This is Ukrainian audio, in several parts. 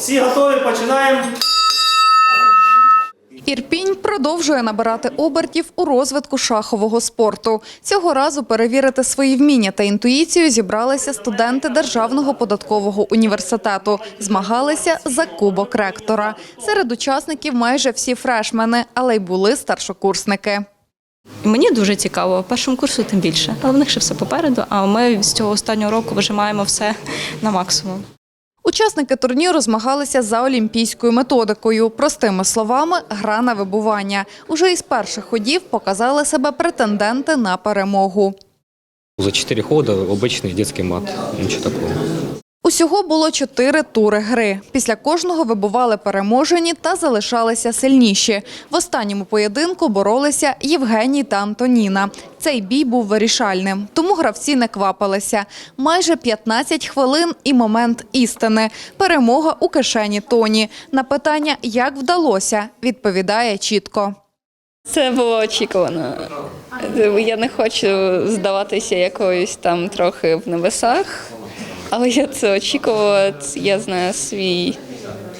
всі готові, починаємо. Ірпінь продовжує набирати обертів у розвитку шахового спорту. Цього разу перевірити свої вміння та інтуїцію зібралися студенти Державного податкового університету. Змагалися за кубок ректора. Серед учасників майже всі фрешмени, але й були старшокурсники. Мені дуже цікаво, першому курсу тим більше. Але в них ще все попереду, а ми з цього останнього року вижимаємо все на максимум. Учасники турніру змагалися за олімпійською методикою. Простими словами, гра на вибування. Уже із перших ходів показали себе претенденти на перемогу. За четыре хода обычный детский мат, ничего такого. Усього було чотири тури гри. Після кожного вибували переможені та залишалися сильніші. В останньому поєдинку боролися Євгеній та Антоніна. Цей бій був вирішальним, тому гравці не квапилися. Майже 15 хвилин і момент істини. Перемога у кишені Тоні. На питання, як вдалося, відповідає чітко. Це було очікувано. Я не хочу здаватися якоюсь там трохи в небесах, але я це очікувала. Я знаю свій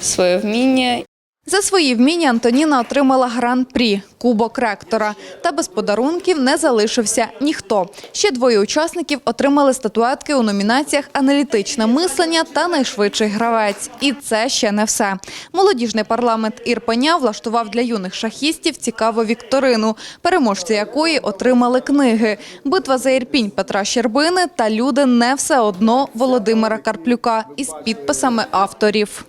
своє вміння. За свої вміння Антоніна отримала гран-прі – Кубок ректора. Та без подарунків не залишився ніхто. Ще двоє учасників отримали статуетки у номінаціях «Аналітичне мислення» та «Найшвидший гравець». І це ще не все. Молодіжний парламент Ірпеня влаштував для юних шахістів цікаву вікторину, переможці якої отримали книги «Битва за Ірпінь» Петра Щербини та «Люди не все одно» Володимира Карплюка із підписами авторів.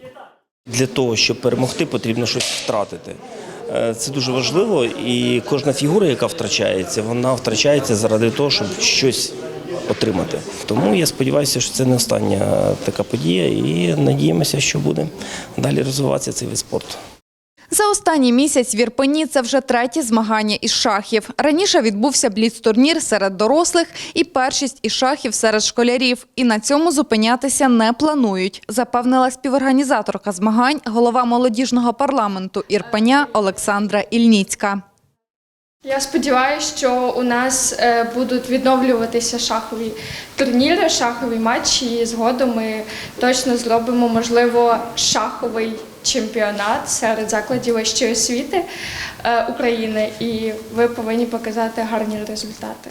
Для того, щоб перемогти, потрібно щось втратити. Е, Це дуже важливо, і кожна фігура, яка втрачається, вона втрачається заради того, щоб щось отримати. Тому я сподіваюся, що це не остання така подія, і надіємося, що буде далі розвиватися цей вид спорту. За останній місяць в Ірпені це вже третє змагання із шахів. Раніше відбувся бліц-турнір серед дорослих і першість із шахів серед школярів. І на цьому зупинятися не планують, запевнила співорганізаторка змагань, голова молодіжного парламенту Ірпеня Олександра Ільніцька. Я сподіваюся, що у нас е, будуть відновлюватися шахові турніри, шахові матчі, і згодом ми точно зробимо, можливо, шаховий чемпіонат серед закладів вищої освіти е, України, і ви повинні показати гарні результати.